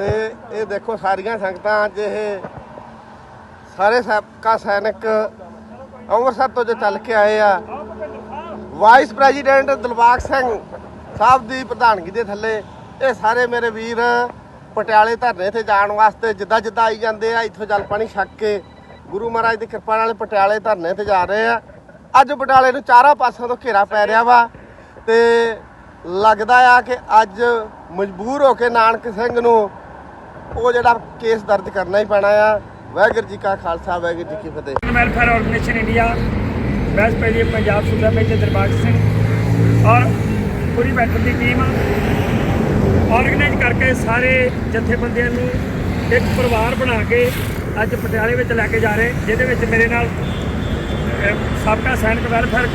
ਇਹ ਦੇਖੋ ਸਾਰੀਆਂ ਸੰਗਤਾਂ ਅੱਜ ਇਹ ਸਾਰੇ ਸਾਬਕਾ ਸੈਨਿਕ ਅੰਮ੍ਰਿਤਸਰ ਤੋਂ ਜੋ ਚੱਲ ਕੇ ਆਏ ਆ। ਵਾਈਸ ਪ੍ਰੈਜ਼ੀਡੈਂਟ ਦਿਲਬਾਗ ਸਿੰਘ ਸਾਹਿਬ ਦੀ ਪ੍ਰਧਾਨਗੀ ਦੇ ਥੱਲੇ ਇਹ ਸਾਰੇ ਮੇਰੇ ਵੀਰ ਪਟਿਆਲੇ ਧਰਨੇ ਤੇ ਜਾਣ ਵਾਸਤੇ ਜਿੱਦਾਂ ਜਿੱਦਾਂ ਆਈ ਜਾਂਦੇ ਆ, ਇੱਥੋਂ ਜਲ ਪਾਣੀ ਛੱਕ ਕੇ ਗੁਰੂ ਮਹਾਰਾਜ ਦੀ ਕਿਰਪਾ ਨਾਲ ਪਟਿਆਲੇ ਧਰਨੇ ਤੇ ਜਾ ਰਹੇ ਆ। ਅੱਜ ਪਟਿਆਲੇ ਨੂੰ ਚਾਰਾਂ ਪਾਸਿਆਂ ਤੋਂ ਘੇਰਾ ਪੈ ਰਿਹਾ ਵਾ ਤੇ ਲੱਗਦਾ ਆ ਕਿ ਅੱਜ ਮਜਬੂਰ ਹੋ ਕੇ ਨਾਨਕ ਸਿੰਘ ਨੂੰ ਉਹ ਜਿਹੜਾ ਕੇਸ ਦਰਜ ਕਰਨਾ ਹੀ ਪੈਣਾ ਆ। ਵਾਹਿਗੁਰੂ ਜੀ ਕਾ ਖਾਲਸਾ, ਵਾਹਿਗੁਰੂ ਜੀ ਕੀ ਫਤਿਹ। Welfare organisation India west president Punjab ਸੂਬਾ ਮੇਜਰ ਦਰਬਾਰ ਸਿੰਘ ਔਰ ਪੂਰੀ ਬੈਠਕ ਦੀ ਟੀਮ ਆਰਗੇਨਾਈਜ਼ ਕਰਕੇ ਸਾਰੇ ਜਥੇਬੰਦੀਆਂ ਨੂੰ ਇੱਕ ਪਰਿਵਾਰ ਬਣਾ ਕੇ ਅੱਜ ਪਟਿਆਲੇ ਵਿੱਚ ਲੈ ਕੇ ਜਾ ਰਹੇ, ਜਿਹਦੇ ਵਿੱਚ ਮੇਰੇ ਨਾਲ ਸਾਬਕਾ ਸੈਨਿਕ ਵੈਲਫੇਅਰ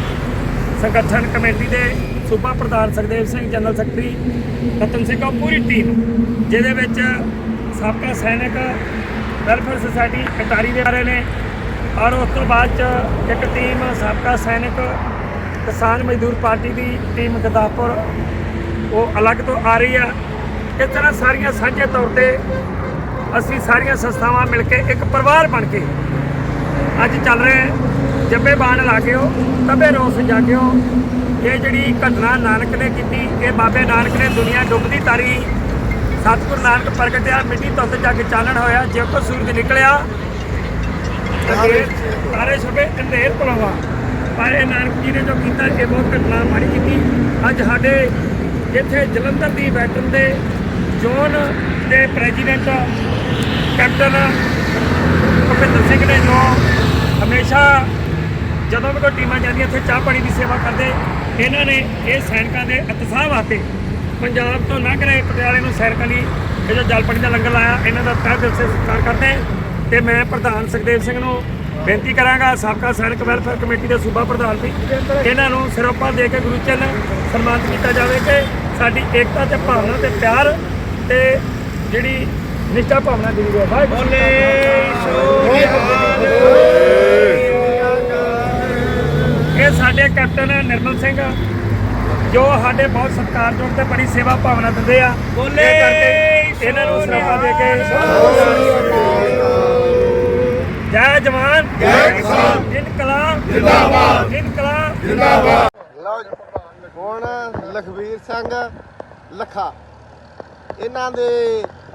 ਸੰਗਠਨ ਕਮੇਟੀ ਦੇ ਸੂਬਾ ਪ੍ਰਧਾਨ ਸੁਖਦੇਵ ਸਿੰਘ, ਜਨਰਲ ਸੈਕਟਰੀ ਰਤਨ ਸਿੰਘ ਔਰ ਪੂਰੀ ਟੀਮ, ਜਿਹਦੇ ਵਿੱਚ ਸਾਬਕਾ ਸੈਨਿਕ ਵੈਲਫੇਅਰ ਸੁਸਾਇਟੀ ਕਟਾਰੀ ਦੇ ਆ ਰਹੇ ਨੇ ਔਰ ਉਸ ਤੋਂ ਬਾਅਦ ਚ ਇੱਕ ਟੀਮ ਸਾਬਕਾ ਸੈਨਿਕ ਕਿਸਾਨ ਮਜ਼ਦੂਰ ਪਾਰਟੀ ਦੀ ਟੀਮ ਗਦਾਪੁਰ, ਉਹ ਅਲੱਗ ਤੋਂ ਆ ਰਹੀ ਆ। ਇਸ ਤਰ੍ਹਾਂ ਸਾਰੀਆਂ ਸਾਂਝੇ ਤੌਰ ਤੇ ਅਸੀਂ ਸਾਰੀਆਂ ਸੰਸਥਾਵਾਂ ਮਿਲ ਕੇ ਇੱਕ ਪਰਿਵਾਰ ਬਣ ਕੇ ਅੱਜ ਚੱਲ ਰਹੇ ਜੱਬੇ ਬਾਣ ਲਾ ਲਾਗਿਓ ਤਬੇ ਰੋਸ ਜਾਗਿਓ। ਇਹ ਜਿਹੜੀ ਘਟਨਾ ਨਾਨਕ ਨੇ ਕੀਤੀ, ਇਹ ਬਾਬੇ ਨਾਨਕ ਨੇ ਦੁਨੀਆ ਡੁੱਬਦੀ ਤਾਰੀ। ਸਤਿਗੁਰ ਨਾਨਕ ਪ੍ਰਗਟਿਆ ਮਿੱਟੀ ਧੁੱਤ ਜੱਗ ਚਾਨਣ ਹੋਇਆ ਜੇ ਕੋ ਸੂਰਜ ਨਿਕਲਿਆ। ਅੰਧੇਰ ਤਾਰੇ ਛਪੇ ਅੰਧੇਰ ਪਲਵਾ ਪਰ ਇਹ ਨਾਨਕ ਜੀ ਨੇ ਜੋ ਕੀਤਾ, ਇਹ ਬਹੁਤ ਘਟਨਾ ਮਾੜੀ ਕੀਤੀ। ਅੱਜ ਸਾਡੇ ਇੱਥੇ ਜਲੰਧਰ ਦੀ ਵੈਟਰਨ ਦੇ ਜ਼ੋਨ ਦੇ ਪ੍ਰੈਜ਼ੀਡੈਂਟ ਕੈਪਟਨ ਭੁਪਿੰਦਰ ਸਿੰਘ ਨੇ ਜੋ ਹਮੇਸ਼ਾ ਜਦੋਂ ਵੀ ਕੋਈ ਟੀਮਾਂ ਜਾਂਦੀਆਂ, ਇੱਥੇ ਚਾਹ ਪਾਣੀ ਦੀ ਸੇਵਾ ਕਰਦੇ। ਇਹਨਾਂ ਨੇ ਇਹ ਸੈਨਿਕਾਂ ਦੇ ਉਤਸ਼ਾਹ ਵਾਸਤੇ ਪੰਜਾਬ ਤੋਂ ਲੰਘ ਰਹੇ ਪਟਿਆਲੇ ਨੂੰ ਸੈਨਿਕਾਂ ਲਈ ਇਹ ਜੋ ਜਲ ਪਾਣੀ ਦਾ ਲੰਗਰ ਲਾਇਆ ਇਹਨਾਂ ਦਾ ਤਹਿ ਦਿਲ ਸੇ ਸਤਿਕਾਰ ਕਰਦੇ ਹਾਂ ਤੇ ਮੈਂ ਪ੍ਰਧਾਨ ਸੁਖਦੇਵ ਸਿੰਘ ਨੂੰ ਬੇਨਤੀ ਕਰਾਂਗਾ ਸਾਬਕਾ ਸੈਨਿਕ ਵੈਲਫੇਅਰ ਕਮੇਟੀ ਦੇ ਸੂਬਾ ਪ੍ਰਧਾਨ ਵੀ ਇਹਨਾਂ ਨੂੰ ਸਿਰੋਪਾ ਦੇ ਕੇ ਗੁਰੂ ਚਰਨ ਸਨਮਾਨਿਤ ਕੀਤਾ ਜਾਵੇ ਕਿ ਸਾਡੀ ਏਕਤਾ ਤੇ ਭਾਵਨਾ ਤੇ ਪਿਆਰ ਤੇ ਜਿਹੜੀ ਨਿਸ਼ਠਾ ਭਾਵਨਾ ਦੀ ਹੈ ਵਾਹਿਗੁਰੂ ਖਾਲਸਾ। ਸਾਡੇ ਕੈਪਟਨ ਨਿਰਮਲ ਸਿੰਘ ਜੋ ਸਾਡੇ ਬਹੁਤ ਸਤਿਕਾਰਯੋਗ ਤੇ ਬੜੀ ਸੇਵਾ ਭਾਵਨਾ ਦਿੰਦੇ ਆ। ਬੋਲੇ ਕਰਕੇ ਇਹਨਾਂ ਨੂੰ ਸਿਰੋਪਾ ਦੇ ਕੇ ਜੈ ਜਵਾਨ। ਜੈ ਕਿਸਾਨ। ਇਨਕਲਾਬ। ਜਿੰਦਾਬਾਦ। ਇਨਕਲਾਬ। ਲਓ ਜੀ ਹੁਣ ਲਖਵੀਰ ਸਿੰਘ ਲੱਖਾ। ਇਹਨਾਂ ਦੇ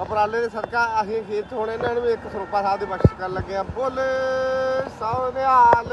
ਉਪਰਾਲੇ ਦੇ ਸਦਕਾ ਅਸੀਂ ਖੇਤ ਹੁਣ ਇਹਨਾਂ ਨੂੰ ਇੱਕ ਸਰੂਪਾ ਸਾਹਿਬ ਦੀ ਬਖਸ਼ਿਸ਼ ਕਰਨ ਲੱਗੇ ਆ। ਬੋਲੇ ਸੋਨਿਆਲ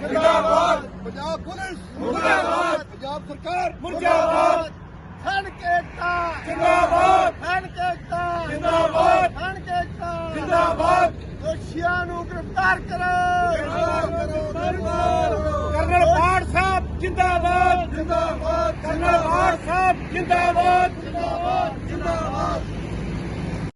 ਜਿੰਦਾਬਾਦ। ਪੰਜਾਬ ਪੁਲਿਸ। ਮੁਰਦਾਬਾਦ। ਪੰਜਾਬ ਸਰਕਾਰ। ਮੁਰਦਾਬਾਦ। ਖਣ ਕੇਕਤਾ ਜਿੰਦਾਬਾਦ। ਖਣ ਕੇਕਤਾ ਜਿੰਦਾਬਾਦ। ਖਣ ਕੇਕਤਾ ਜਿੰਦਾਬਾਦ। ਦੋਸ਼ੀਆਂ ਨੂੰ ਗ੍ਰਿਫਤਾਰ ਕਰੋ। ਕਰਨਲ ਬਾੜ ਸਾਹਿਬ ਜਿੰਦਾਬਾਦ। ਜਿੰਦਾਬਾਦ। ਕਰਨਲ ਬਾੜ ਸਾਹਿਬ ਜਿੰਦਾਬਾਦ। ਜਿੰਦਾਬਾਦ। ਜਿੰਦਾਬਾਦ।